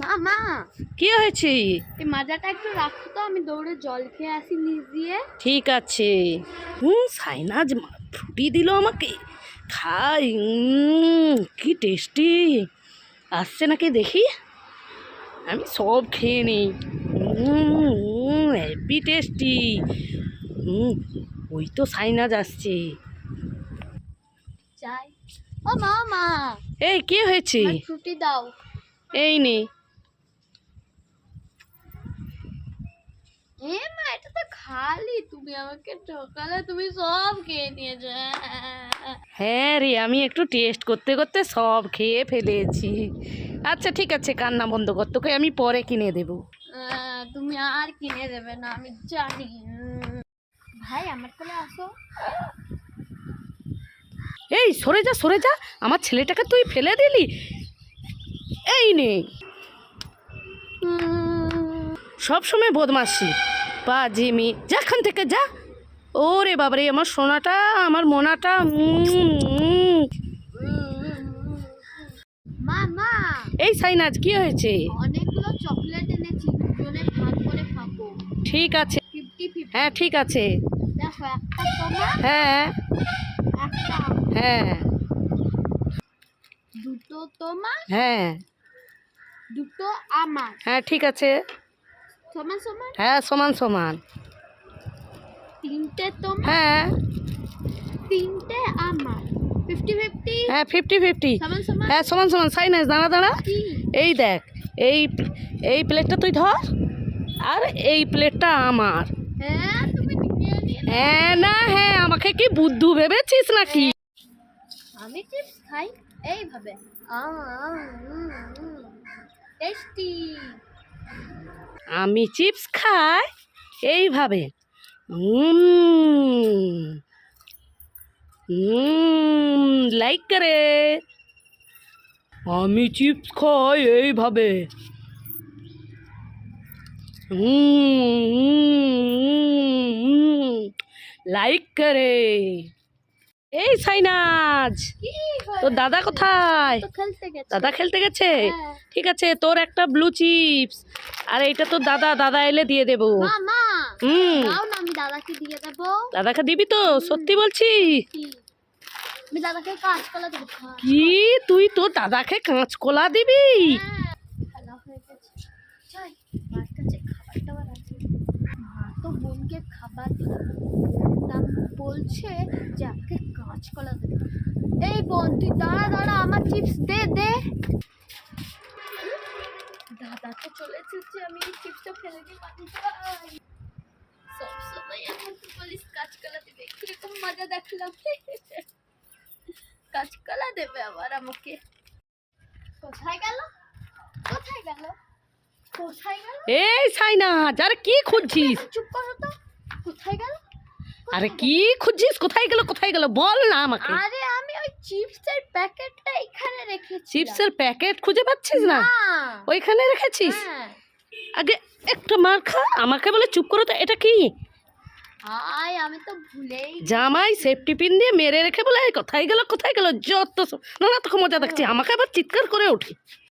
মা মা কি হয়েছে? এই মাজাটা একটু রাখো তো আমি দৌড়ে জল খেয়ে আসি নিচ দিয়ে ঠিক আছে। হুম সাইনাজ ফ্রুটি দিল আমাকে। খাই কি টেস্টি। আসছে নাকি দেখি? আমি সব খেয়ে নিই। Happy tasty. হুম ওই তো সাইনাজ আসছে। যাই। ও মা মা এই কি হয়েছে? ফ্রুটি দাও। এই নে। এ মা এটা তো খালি। তুমি আমাকে ঠকালে তুমি সব খেয়ে নিয়েছো। হ্যাঁ রে আমি একটু টেস্ট করতে করতে সব খেয়ে ফেলেছি। আচ্ছা ঠিক আছে কান্না বন্ধ কর। তোকে আমি পরে কিনে দেবো। তুমি আর কিনে দেবে না আমি জানি। ভাই আমার কোলে আসো। এই সরে যা সরে যা। আমার ছেলেটাকে তুই ফেলে দিলি? এই নে। উম, সব সময় বদমাসি বা জিমি যাখান থেকে যা। ওরে বাবারে আমার সোনাটা আমার মোনাটা এই সাইনাজ কি হয়েছে? অনেকগুলো চকলেট এনেছি দুজনে ভাগ করে খাব। ঠিক আছে। হ্যাঁ ঠিক আছে। হ্যাঁ। একটা হ্যাঁ। দুটো তোমার হ্যাঁ। দুটো আমার। হ্যাঁ ঠিক আছে। সমান সমান? হ্যাঁ সমান সমান। তিনটে তোমার? হ্যাঁ। তিনটে আমার। ফিফটি ফিফটি হ্যাঁ ফিফটি ফিফটি হ্যাঁ সমান সমান। সাইনাজ দাঁড়া দাঁড়া। এই দেখ এই এই প্লেটটা তুই ধর আর এই প্লেটটা আমার। হ্যাঁ হ্যাঁ না হ্যাঁ আমাকে কি বুদ্ধু ভেবেছিস নাকি? আমি চিপস খাই। এইভাবে। টেস্টি আমি চিপস খাই এইভাবে। লাইক করে। আমি চিপস খাই এইভাবে। লাইক করে। এই সাইনাজ তোর দাদা কোথায়? দাদা খেলতে গেছে? হ্যাঁ। ঠিক আছে তোর একটা ব্লু চিপস আর এইটা তোর দাদা দাদা এলে দিয়ে দেবো। হুম। দাদাকে দিয়ে দেবো। তো? সত্যি বলছি? কি? তুই তোর দাদাকে কাঁচকলা দিবি হ্যাঁ, খেলা হয়ে গেছে যাই মার কাছে খাবার টাবার আছে মা তো বোনকে খাবার দিল তা বলছে যে, আমাকে কাঁচকলা দেবে এই বোন, তুই দাঁড়া দাঁড়া, আমার চিপস দে দে। দাদা তো চলে এসেছে, আমি চিপসটা ফেলে যাই সবসময় আমার তো বলিস, কাঁচকলা দেবে। কীরকম মজা দেখলাম। কাঁচকলা দেবে আবার আমাকে। কোথায় গেল? কোথায় গেল? এই সাইনা আরে কি খুঁজছিস? চুপ করো তো কোথায় গেল? আরে কি খুঁজছিস? কোথায় গেল কোথায় গেল? বল না আমাকে। আরে আমি ওই চিপসের প্যাকেটটা এখানে রেখেছি চিপসের প্যাকেট খুঁজে পাচ্ছিস না? ওইখানে রেখেছিস? হ্যাঁ। আগে একটা মার খা আমাকে বলে চুপ করো তো এটা কি? আয় আমি তো ভুলেই জামাই সেফটি পিন দিয়ে মেরে রেখে বলে কোথায় গেল কোথায় গেল? যত না না তোকে মজা দেখছি আমাকে আবার চিৎকার করে উঠি